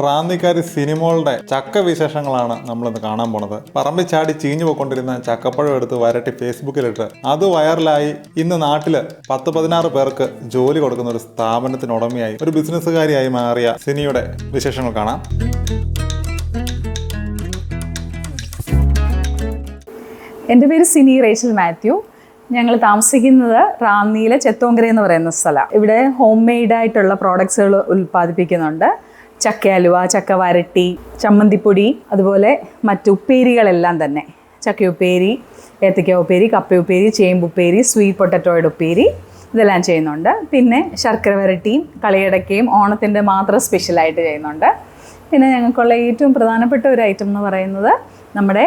റാന്നിക്കാരി സിനിമകളുടെ ചക്ക വിശേഷങ്ങളാണ് നമ്മളിന്ന് കാണാൻ പോണത്. പറമ്പി ചാടി ചീഞ്ഞു പോയിക്കൊണ്ടിരുന്ന ചക്കപ്പഴം എടുത്ത് വരട്ടി ഫേസ്ബുക്കിലിട്ട് അത് വൈറലായി ഇന്ന് നാട്ടിൽ പത്ത് പതിനാറ് പേർക്ക് ജോലി കൊടുക്കുന്ന ഒരു സ്ഥാപനത്തിന് ഉടമയായി ഒരു ബിസിനസ്സുകാരിയായി മാറിയ സിനിയുടെ വിശേഷങ്ങൾ കാണാം. എന്റെ പേര് സിനി റേച്ചൽ മാത്യു. ഞങ്ങൾ താമസിക്കുന്നത് റാന്നിയിലെ ചെത്തോങ്കര എന്ന് പറയുന്ന സ്ഥലം. ഇവിടെ ഹോം മെയ്ഡ് ആയിട്ടുള്ള പ്രോഡക്ട്സുകൾ ഉൽപ്പാദിപ്പിക്കുന്നുണ്ട്. ചക്ക അലുവ ചക്ക വരട്ടി ചമ്മന്തിപ്പൊടി അതുപോലെ മറ്റ് ഉപ്പേരികളെല്ലാം തന്നെ. ചക്ക ഉപ്പേരി ഏത്തക്ക ഉപ്പേരി കപ്പ ഉപ്പേരി ചേമ്പുപ്പേരി സ്വീറ്റ് പൊട്ടറ്റോയുടെ ഉപ്പേരി ഇതെല്ലാം ചെയ്യുന്നുണ്ട്. പിന്നെ ശർക്കര വരട്ടിയും കളിയടക്കയും ഓണത്തിന്റെ മാത്രം സ്പെഷ്യലായിട്ട് ചെയ്യുന്നുണ്ട്. പിന്നെ ഞങ്ങൾക്കുള്ള ഏറ്റവും പ്രധാനപ്പെട്ട ഒരു ഐറ്റം എന്ന് പറയുന്നത് നമ്മുടെ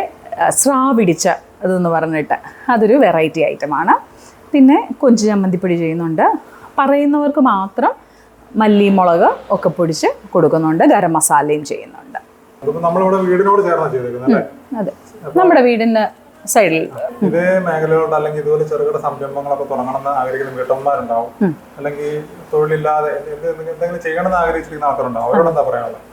സ്രാവിടിച്ച അതെന്ന് പറഞ്ഞിട്ട് അതൊരു വെറൈറ്റി ഐറ്റമാണ് പിന്നെ കൊഞ്ച് ചമ്മന്തിപ്പൊടി ചെയ്യുന്നുണ്ട്. പറയുന്നവർക്ക് മാത്രം മല്ലി മുളക് ഒക്കെ പൊടിച്ച് കൊടുക്കുന്നുണ്ട് ഗരം മസാലയും ചെയ്യുന്നുണ്ട്. അതെ. നമ്മുടെ വീടിന്റെ സൈഡിൽ. ഇതേ മേഖലകളുണ്ട് അല്ലെങ്കിൽ ഇതുപോലെ ചെറുകിട സംരംഭങ്ങളൊക്കെ തുടങ്ങണമെന്ന് ആഗ്രഹിക്കുന്ന വീട്ടമ്മമാരുണ്ടാവും. അല്ലെങ്കിൽ തൊഴിലില്ലാതെ എന്തെങ്കിലും ചെയ്യണമെന്ന് ആഗ്രഹിച്ചിരിക്കുന്ന ആൾക്കാരുണ്ടാവും. അവരോട് എന്താ പറയാനുള്ളത്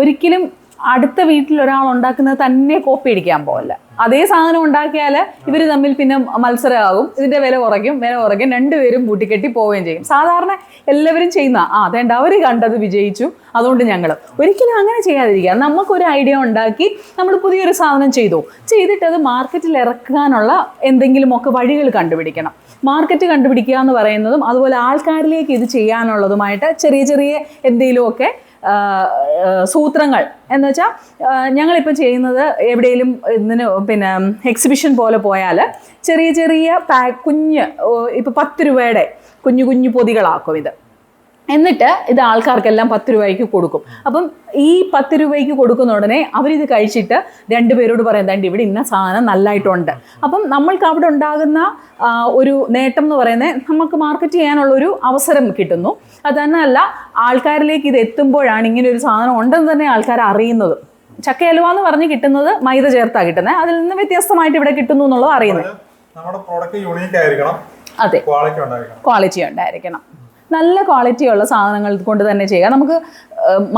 ഒരിക്കലും അടുത്ത വീട്ടിൽ ഒരാൾ ഉണ്ടാക്കുന്നത് തന്നെ കോപ്പി അടിക്കാൻ പോകല്ല അതേ സാധനം ഉണ്ടാക്കിയാൽ ഇവർ തമ്മിൽ പിന്നെ മത്സരമാകും. ഇതിന്റെ വില കുറയ്ക്കും വില കുറയ്ക്കും. രണ്ടുപേരും കൂട്ടിക്കെട്ടി പോവുകയും ചെയ്യും. സാധാരണ എല്ലാവരും ചെയ്യുന്ന ആ അതേണ്ട അവർ കണ്ടത് വിജയിച്ചു അതുകൊണ്ട് ഞങ്ങൾ ഒരിക്കലും അങ്ങനെ ചെയ്യാതിരിക്കുക. നമുക്കൊരു ഐഡിയ ഉണ്ടാക്കി നമ്മൾ പുതിയൊരു സാധനം ചെയ്തു. ചെയ്തിട്ട് അത് മാർക്കറ്റിൽ ഇറക്കാനുള്ള എന്തെങ്കിലുമൊക്കെ വഴികൾ കണ്ടുപിടിക്കണം. മാർക്കറ്റ് കണ്ടുപിടിക്കുക എന്ന് പറയുന്നതും അതുപോലെ ആൾക്കാരിലേക്ക് ഇത് ചെയ്യാനുള്ളതുമായിട്ട് ചെറിയ ചെറിയ എന്തെങ്കിലുമൊക്കെ സൂത്രങ്ങൾ. എന്ന് വെച്ചാൽ ഞങ്ങളിപ്പോൾ ചെയ്യുന്നത് എവിടെയെങ്കിലും ഇതിന് പിന്നെ എക്സിബിഷൻ പോലെ പോയാൽ ചെറിയ ചെറിയ പാ കുഞ്ഞ് ഇപ്പോൾ പത്ത് രൂപയുടെ കുഞ്ഞു കുഞ്ഞു പൊതികളാക്കും ഇത്. എന്നിട്ട് ഇത് ആൾക്കാർക്കെല്ലാം പത്ത് രൂപയ്ക്ക് കൊടുക്കും. അപ്പം ഈ പത്ത് രൂപയ്ക്ക് കൊടുക്കുന്ന ഉടനെ അവരിത് കഴിച്ചിട്ട് രണ്ടുപേരോട് പറയാം ദാണ്ട് ഇവിടെ ഇന്ന സാധനം നല്ലതായിട്ടുണ്ട് അപ്പം നമ്മൾക്ക് അവിടെ ഉണ്ടാകുന്ന ഒരു നേട്ടം എന്ന് പറയുന്നത് നമുക്ക് മാർക്കറ്റ് ചെയ്യാനുള്ള ഒരു അവസരം കിട്ടുന്നു. അത് തന്നെയല്ല ആൾക്കാരിലേക്ക് ഇത് എത്തുമ്പോഴാണ് ഇങ്ങനെ ഒരു സാധനം ഉണ്ടെന്ന് തന്നെ ആൾക്കാർ അറിയുന്നത്. ചക്ക അലുവ എന്ന് പറഞ്ഞ് കിട്ടുന്നത് മൈദ ചേർത്താണ് കിട്ടുന്നത്. അതിൽ നിന്ന് വ്യത്യസ്തമായിട്ട് ഇവിടെ കിട്ടുന്നു എന്നുള്ളത് അറിയുന്നത്. നമ്മുടെ പ്രോഡക്റ്റ് യൂണീക്ക് ആയിരിക്കണം. അതെ. ക്വാളിറ്റി ഉണ്ടായിരിക്കണം. ക്വാളിറ്റി ഉണ്ടായിരിക്കണം. നല്ല ക്വാളിറ്റിയുള്ള സാധനങ്ങൾ കൊണ്ട് തന്നെ ചെയ്യുക. നമുക്ക്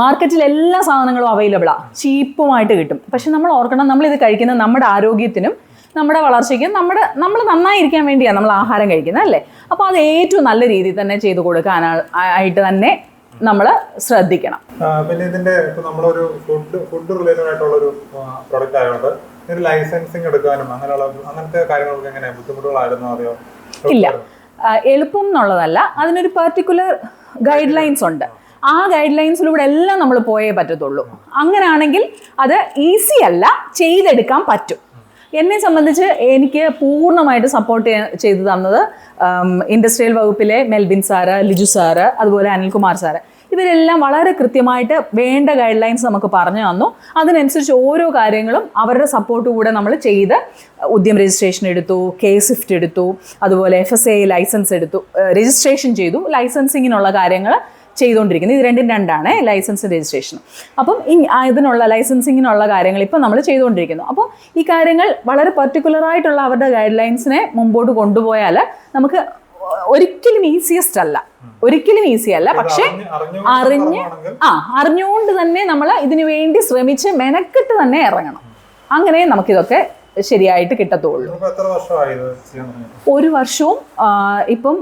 മാർക്കറ്റിൽ എല്ലാ സാധനങ്ങളും അവൈലബിളാണ് ചീപ്പുമായിട്ട് കിട്ടും. പക്ഷെ നമ്മൾ ഓർക്കണം നമ്മളിത് കഴിക്കുന്നത് നമ്മുടെ ആരോഗ്യത്തിനും നമ്മുടെ വളർച്ചയ്ക്കും നമ്മുടെ നമ്മൾ നന്നായിരിക്കാൻ വേണ്ടിയാണ് നമ്മൾ ആഹാരം കഴിക്കുന്നത് അല്ലേ? അപ്പോൾ അത് ഏറ്റവും നല്ല രീതിയിൽ തന്നെ ചെയ്തു കൊടുക്കാൻ ആയിട്ട് തന്നെ നമ്മൾ ശ്രദ്ധിക്കണം. പിന്നെ ഇതിന്റെ ഇപ്പൊ നമ്മളൊരു ഫുഡ് ഫുഡ് റിലേറ്റഡ് ആയിട്ടുള്ള ഒരു പ്രൊഡക്റ്റ് ആയതുകൊണ്ട് ലൈസൻസിങ് എടുക്കാനും അങ്ങനെയുള്ള അങ്ങനത്തെ കാര്യങ്ങളൊക്കെ എങ്ങനെ ബുദ്ധിമുട്ടുകളായിരുന്നു അറിയോ? ഇല്ല. എളുപ്പം എന്നുള്ളതല്ല അതിനൊരു പർട്ടിക്കുലർ ഗൈഡ് ലൈൻസ് ഉണ്ട്. ആ ഗൈഡ് ലൈൻസിലൂടെ എല്ലാം നമ്മൾ പോയേ പറ്റത്തുള്ളൂ. അങ്ങനെയാണെങ്കിൽ അത് ഈസി അല്ല ചെയ്തെടുക്കാൻ പറ്റും. എന്നെ സംബന്ധിച്ച് എനിക്ക് പൂർണമായിട്ട് സപ്പോർട്ട് ചെയ്തു തന്നത് ഇൻഡസ്ട്രിയൽ വകുപ്പിലെ മെൽബിൻ സാറ് ലിജു സാറ് അതുപോലെ അനിൽകുമാർ സാറ്. ഇവരെല്ലാം വളരെ കൃത്യമായിട്ട് വേണ്ട ഗൈഡ് ലൈൻസ് നമുക്ക് പറഞ്ഞു തന്നു. അതിനനുസരിച്ച് ഓരോ കാര്യങ്ങളും അവരുടെ സപ്പോർട്ട് കൂടെ നമ്മൾ ചെയ്ത് ഉദ്യം രജിസ്ട്രേഷൻ എടുത്തു കെ സ്വിഫ്റ്റ് എടുത്തു അതുപോലെ എഫ് എസ് എ ലൈസൻസ് എടുത്തു രജിസ്ട്രേഷൻ ചെയ്തു ലൈസൻസിങ്ങിനുള്ള കാര്യങ്ങൾ ചെയ്തുകൊണ്ടിരിക്കുന്നത് ഇത് രണ്ടും രണ്ടാണ് ലൈസൻസ് രജിസ്ട്രേഷൻ അപ്പം ഈ ഇതിനുള്ള ലൈസൻസിങ്ങിനുള്ള കാര്യങ്ങൾ ഇപ്പം നമ്മൾ ചെയ്തുകൊണ്ടിരിക്കുന്നു. അപ്പോൾ ഈ കാര്യങ്ങൾ വളരെ പർട്ടിക്കുലറായിട്ടുള്ള അവരുടെ ഗൈഡ് ലൈൻസിനെ മുമ്പോട്ട് കൊണ്ടുപോയാൽ നമുക്ക് ഒരിക്കലും ഈസിയസ്റ്റ് അല്ല. ഒരിക്കലും ഈസി അല്ല. പക്ഷെ അറിഞ്ഞു ആ അറിഞ്ഞുകൊണ്ട് തന്നെ നമ്മൾ ഇതിനു വേണ്ടി ശ്രമിച്ച് മെനക്കെട്ട് തന്നെ ഇറങ്ങണം. അങ്ങനെ നമുക്കിതൊക്കെ ശരിയായിട്ട് കിട്ടത്തുള്ളൂ. ഒരു വർഷവും ഇപ്പം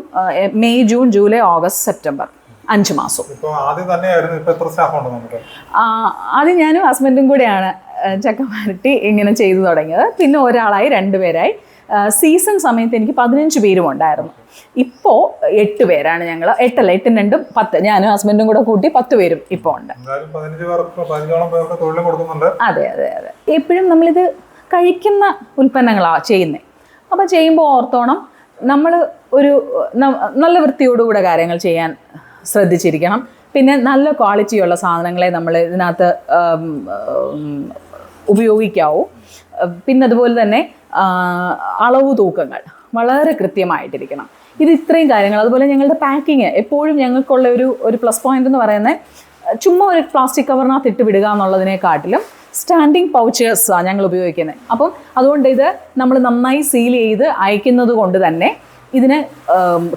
May June July August September അഞ്ച് മാസം. ആദ്യം ഞാനും ഹസ്ബൻഡും കൂടെയാണ്. ചക്കമാരട്ടി ഇങ്ങനെ ചെയ്തു തുടങ്ങിയത്. പിന്നെ ഒരാളായി രണ്ടുപേരായി. സീസൺ സമയത്ത് എനിക്ക് പതിനഞ്ച് പേരും ഉണ്ടായിരുന്നു. ഇപ്പോൾ എട്ട് പേരാണ് ഞങ്ങൾ എട്ടല്ല എട്ടും രണ്ടും പത്ത്. ഞാനും ഹസ്ബൻഡും കൂടെ കൂട്ടി പത്ത് പേരും ഇപ്പോൾ ഉണ്ട്. അതെ അതെ അതെ. എപ്പോഴും നമ്മളിത് കഴിക്കുന്ന ഉൽപ്പന്നങ്ങളാണ് ചെയ്യുന്നത് അപ്പോൾ ചെയ്യുമ്പോൾ ഓർത്തോണം നമ്മൾ ഒരു നല്ല വൃത്തിയോടുകൂടെ കാര്യങ്ങൾ ചെയ്യാൻ ശ്രദ്ധിച്ചിരിക്കണം. പിന്നെ നല്ല ക്വാളിറ്റിയുള്ള സാധനങ്ങളെ നമ്മൾ ഇതിനകത്ത് ഉപയോഗിക്കാവൂ. പിന്നെ അതുപോലെ തന്നെ അളവ് തൂക്കങ്ങൾ വളരെ കൃത്യമായിട്ടിരിക്കണം. ഇത് ഇത്രയും കാര്യങ്ങൾ. അതുപോലെ ഞങ്ങളുടെ പാക്കിങ് എപ്പോഴും ഞങ്ങൾക്കുള്ള ഒരു ഒരു പ്ലസ് പോയിന്റ് എന്ന് പറയുന്നത് ചുമ്മാ ഒരു പ്ലാസ്റ്റിക് കവറിനകത്ത് ഇട്ട് വിടുക എന്നുള്ളതിനെക്കാട്ടിലും സ്റ്റാൻഡിങ് പൗച്ചേഴ്സാണ് ഞങ്ങൾ ഉപയോഗിക്കുന്നത്. അപ്പം അതുകൊണ്ട് ഇത് നമ്മൾ നന്നായി സീൽ ചെയ്ത് അയക്കുന്നത് കൊണ്ട് തന്നെ ഇതിന്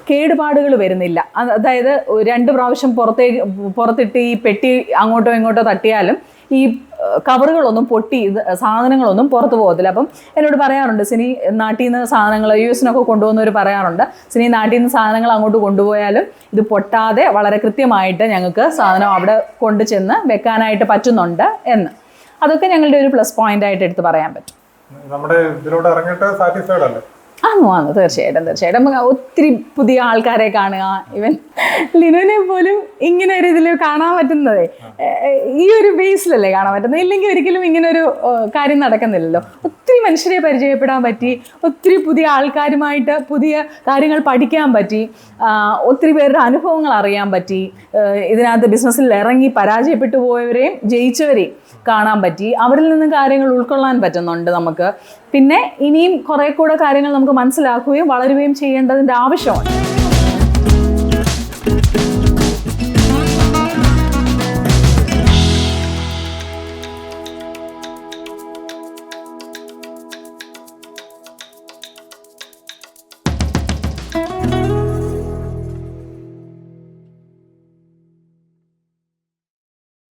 കേടുപാടുകൾ വരുന്നില്ല. അതായത് രണ്ട് പ്രാവശ്യം പുറത്തേക്ക് പുറത്തിട്ട് ഈ പെട്ടി അങ്ങോട്ടോ ഇങ്ങോട്ടോ തട്ടിയാലും ഈ കവറുകളൊന്നും പൊട്ടി സാധനങ്ങളൊന്നും പുറത്തു പോകത്തില്ല. അപ്പം എന്നോട് പറയാറുണ്ട് സിനി നാട്ടിൽ നിന്ന് സാധനങ്ങൾ യു എസിനൊക്കെ കൊണ്ടുപോകുന്നവർ പറയാറുണ്ട് സിനി നാട്ടിൽ നിന്ന് സാധനങ്ങൾ അങ്ങോട്ട് കൊണ്ടുപോയാലും ഇത് പൊട്ടാതെ വളരെ കൃത്യമായിട്ട് ഞങ്ങൾക്ക് സാധനം അവിടെ കൊണ്ടു ചെന്ന് വെക്കാനായിട്ട് പറ്റുന്നുണ്ട് എന്ന്. അതൊക്കെ ഞങ്ങളുടെ ഒരു പ്ലസ് പോയിന്റ് ആയിട്ട് എടുത്ത് പറയാൻ പറ്റും. നമ്മുടെ ഇതിലൂടെ ഇറങ്ങിയിട്ട് സാറ്റിസ്ഫൈഡ് അല്ലേ? ആന്നു ആന്നു തീർച്ചയായിട്ടും തീർച്ചയായിട്ടും. നമുക്ക് ഒത്തിരി പുതിയ ആൾക്കാരെ കാണുക. ഇവൻ ലിനുവിനെ പോലും ഇങ്ങനെ ഒരു ഇതിൽ കാണാൻ പറ്റുന്നത്. ഈ ഒരു ബേസിലല്ലേ കാണാൻ പറ്റുന്നത്? ഇല്ലെങ്കിൽ ഒരിക്കലും ഇങ്ങനെ ഒരു കാര്യം നടക്കുന്നില്ലല്ലോ. ഒത്തിരി മനുഷ്യരെ പരിചയപ്പെടാൻ പറ്റി. ഒത്തിരി പുതിയ ആൾക്കാരുമായിട്ട് പുതിയ കാര്യങ്ങൾ പഠിക്കാൻ പറ്റി. ഒത്തിരി പേരുടെ അനുഭവങ്ങൾ അറിയാൻ പറ്റി. ഇതിനകത്ത് ബിസിനസ്സിൽ ഇറങ്ങി പരാജയപ്പെട്ടു പോയവരെയും ജയിച്ചവരെയും. കാണാൻ പറ്റി. അവരിൽ നിന്ന് കാര്യങ്ങൾ ഉൾക്കൊള്ളാൻ പറ്റുന്നുണ്ട് നമുക്ക്. പിന്നെ ഇനിയും കുറെ കൂടെ കാര്യങ്ങൾ നമുക്ക് മനസ്സിലാക്കുകയും വളരുകയും ചെയ്യേണ്ടതിന്റെ ആവശ്യമുണ്ട്.